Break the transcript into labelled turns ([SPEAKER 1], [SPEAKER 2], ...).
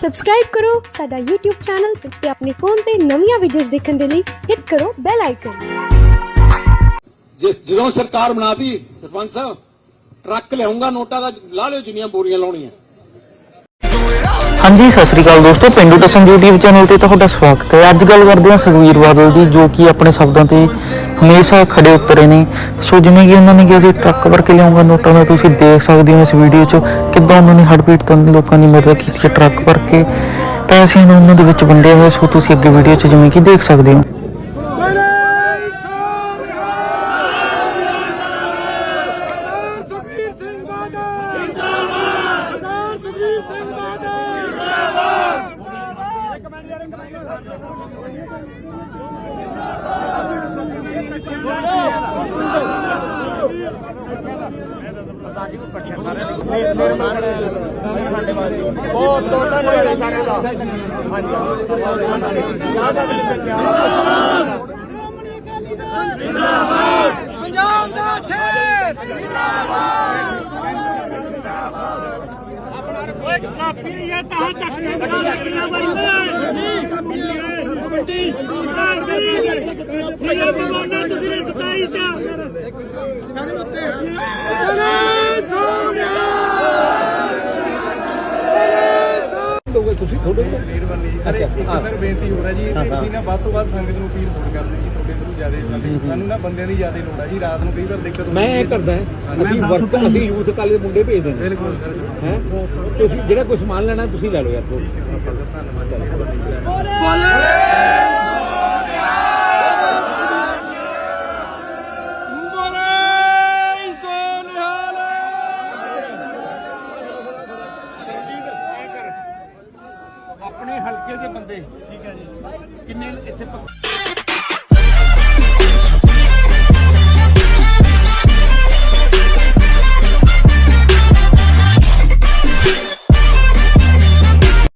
[SPEAKER 1] Subscribe ਕਰੋ ਸਾਡਾ YouTube channel ਤੇ ਆਪਣੇ ਫੋਨ ਤੇ ਨਵੀਆਂ ਵੀਡੀਓਜ਼ ਦੇਖਣ ਦੇ ਲਈ ਹਿੱਟ ਕਰੋ ਬੈਲ ਆਈਕਨ
[SPEAKER 2] ਜਿਸ ਜਦੋਂ ਸਰਕਾਰ ਬਣਾਤੀ, ਸਰਪੰਚ ਸਾਹਿਬ, ਟਰੱਕ ਲਿਆਉਂਗਾ, ਨੋਟਾਂ ਦਾ ਲਾ ਲਿਓ ਜਿੰਨੀਆਂ ਬੋਰੀਆਂ ਲਾਉਣੀਆਂ।
[SPEAKER 3] ਹਾਂਜੀ, ਸਤਿ ਸ੍ਰੀ ਅਕਾਲ ਦੋਸਤੋ, ਪਿੰਡੂ ਟਸਨ YouTube ਚੈਨਲ ਤੇ ਤੁਹਾਡਾ ਸਵਾਗਤ ਹੈ। ਅੱਜ ਗੱਲ ਕਰਦੇ ਹਾਂ ਸੁਖਵੀਰ ਬਾਦਲ ਦੀ, ਜੋ ਕਿ ਆਪਣੇ ਸ਼ਬਦਾਂ ਤੇ ਹਮੇਸ਼ਾ ਖੜੇ ਉਤਰੇ ਨੇ। ਸੋ ਜਿਵੇਂ ਕਿ ਉਹਨਾਂ ਨੇ ਕਿਹਾ ਸੀ, ਟਰੱਕ ਭਰ ਕੇ ਲਿਆਉਂਗਾ ਨੋਟਾਂ ਦਾ, ਤੁਸੀਂ ਦੇਖ ਸਕਦੇ ਹੋ ਇਸ ਵੀਡੀਓ 'ਚ ਕਿੱਦਾਂ ਉਹਨਾਂ ਨੇ ਹੜਪੀਟ ਤੋਂ ਲੋਕਾਂ ਦੀ ਮਦਦ ਕੀਤੀ ਹੈ ਟਰੱਕ ਭਰ ਕੇ। ਪੈਸੇ ਨੂੰ ਉਹਨਾਂ ਦੇ ਵਿੱਚ ਵੰਡਿਆ ਹੋਇਆ ਸੋ ਤੁਸੀਂ ਅੱਗੇ ਵੀਡੀਓ 'ਚ ਜਿਵੇਂ ਕਿ ਦੇਖ ਸਕਦੇ ਹੋ।
[SPEAKER 4] ਸੁਖਬੀਰ ਸਿੰਘ ਬਾਦਲ! ਸਰਦਾਰ ਸੁਖਬੀਰ ਸਿੰਘ ਬਾਦਲ ਜਿੰਦਾਬਾਦ ਇੱਕ ਮਿੰਟ ਯਾਰ ਇੱਕ ਮਿੰਟ ਬਹੁਤ ਬਹੁਤ ਧੰਨਵਾਦ ਸਾਰਿਆਂ ਦਾ ਪੰਜਾਬ ਦਾ ਸ਼ੇਰ ਓਏ ਕਾਪੀ ਇਹ ਤਾਂ ਚੱਕ ਕੇ ਬਣਾ ਲੱਗੀਆਂ ਬਾਈ ਤੁਸੀਂ ਨੇ 27 ਚ ਬੋਲੇ ਸੋਨਿਆ
[SPEAKER 5] ਮਿਹਰਬਾਨੀ ਜੀ ਸਰ ਇੱਕ ਸਰ ਬੇਨਤੀ ਹੋ ਰਹੀ ਜੀ ਤੁਸੀਂ ਨਾ ਵੱਧ ਤੋਂ ਵੱਧ ਸੰਗਤ ਨੂੰ ਅਪੀਲ ਹੋਰ ਕਰਦੇ ਜੀ ਤੁਹਾਡੇ ਥਰੂ ਜ਼ਿਆਦਾ ਸਾਨੂੰ ਨਾ ਬੰਦਿਆਂ ਦੀ ਜ਼ਿਆਦਾ ਲੋੜ ਹੈ ਜੀ ਰਾਤ ਨੂੰ ਕਈ ਵਾਰ ਦਿੱਕਤ
[SPEAKER 6] ਮੈਂ ਇਹ ਕਰਦਾ ਅਸੀਂ ਵਰਕ ਅਸੀਂ ਯੂਥ ਕਾਲੇ ਮੁੰਡੇ ਭੇਜ ਦਿੰਦੇ
[SPEAKER 5] ਬਿਲਕੁਲ ਸਰ
[SPEAKER 6] ਤੁਸੀਂ ਜਿਹੜਾ ਕੋਈ ਸਮਾਨ ਲੈਣਾ ਤੁਸੀਂ ਲੈ ਲਓ ਯਾਰ ਤੋਂ
[SPEAKER 4] ਬੋਲੇ।
[SPEAKER 6] ਆਪਣੇ ਹਲਕੇ ਦੇ ਬੰਦੇ। ਠੀਕ ਹੈ ਜੀ। ਕਿੰਨੇ ਇੱਥੇ